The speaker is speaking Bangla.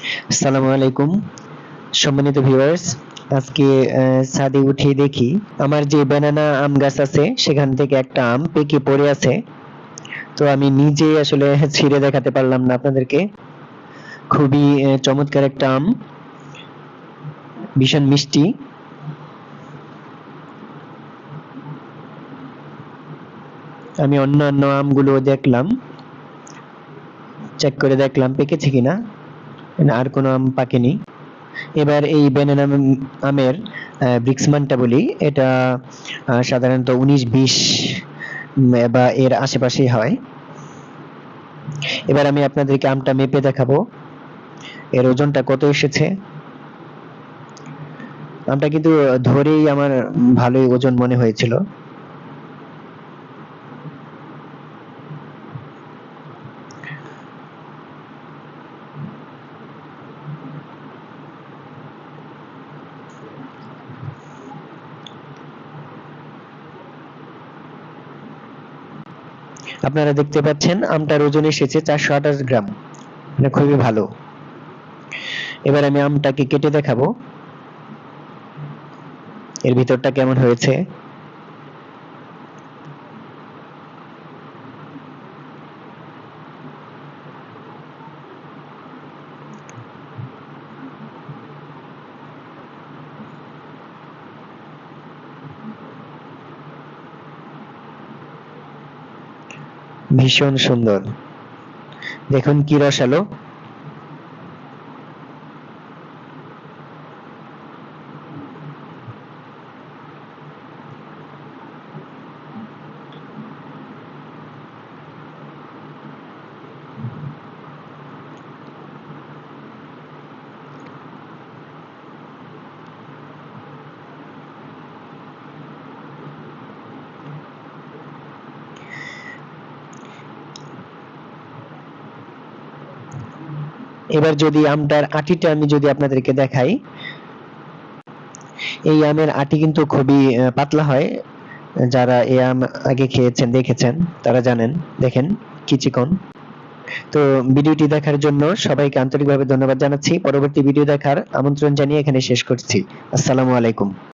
আসসালামু আলাইকুম। সম্মানিত ভিউয়ার্স আজকে ছাদে উঠে দেখি আমার যে ব্যানানা আম গাছ আছে, সেখান থেকে একটা আম পেকে পড়ে আছে। তো আমি নিজে আসলে ছিঁড়ে দেখাতে পারলাম না আপনাদেরকে। খুবই চমৎকার একটা আম। ভীষণ মিষ্টি। আমি অন্যান্য আমগুলো দেখলাম। চেক করে দেখলাম, পেকেছে কিনা। আর কোনো আম পাকেনি। এবার এই ব্যানানা আমের ব্রিক্সমানটা বলি, এটা সাধারণত উনিশ, বিশ বা এর আশেপাশেই হয়। এবার আমি আপনাদেরকে আমটা মেপে দেখাবো। এর ওজনটা কত এসেছে? আমটা কিন্তু ধরেই আমার ভালোই ওজন মনে হয়েছিল। আপনারা দেখতে পাচ্ছেন আমটার ওজন এসেছে চারশো আঠাশ গ্রাম। মানে খুবই ভালো। এবার আমি আমটাকে কেটে দেখাবো। এর ভিতরটা কেমন হয়েছে? ভীষণ সুন্দর। দেখুন কি রসালো এবার যদি আমটার আটিটা আমি যদি আপনাদেরকে দেখাই, এই আমের আটি কিন্তু খুবই পাতলা হয়। যারা এই আম আগে খেয়েছেন, দেখেছেন, তারা জানেন। দেখেন, কি চিকন। তো ভিডিওটি দেখার জন্য সবাইকে আন্তরিকভাবে ধন্যবাদ জানাচ্ছি। পরবর্তী ভিডিও দেখার আমন্ত্রণ জানিয়ে এখানে শেষ করছি। আসসালামু আলাইকুম।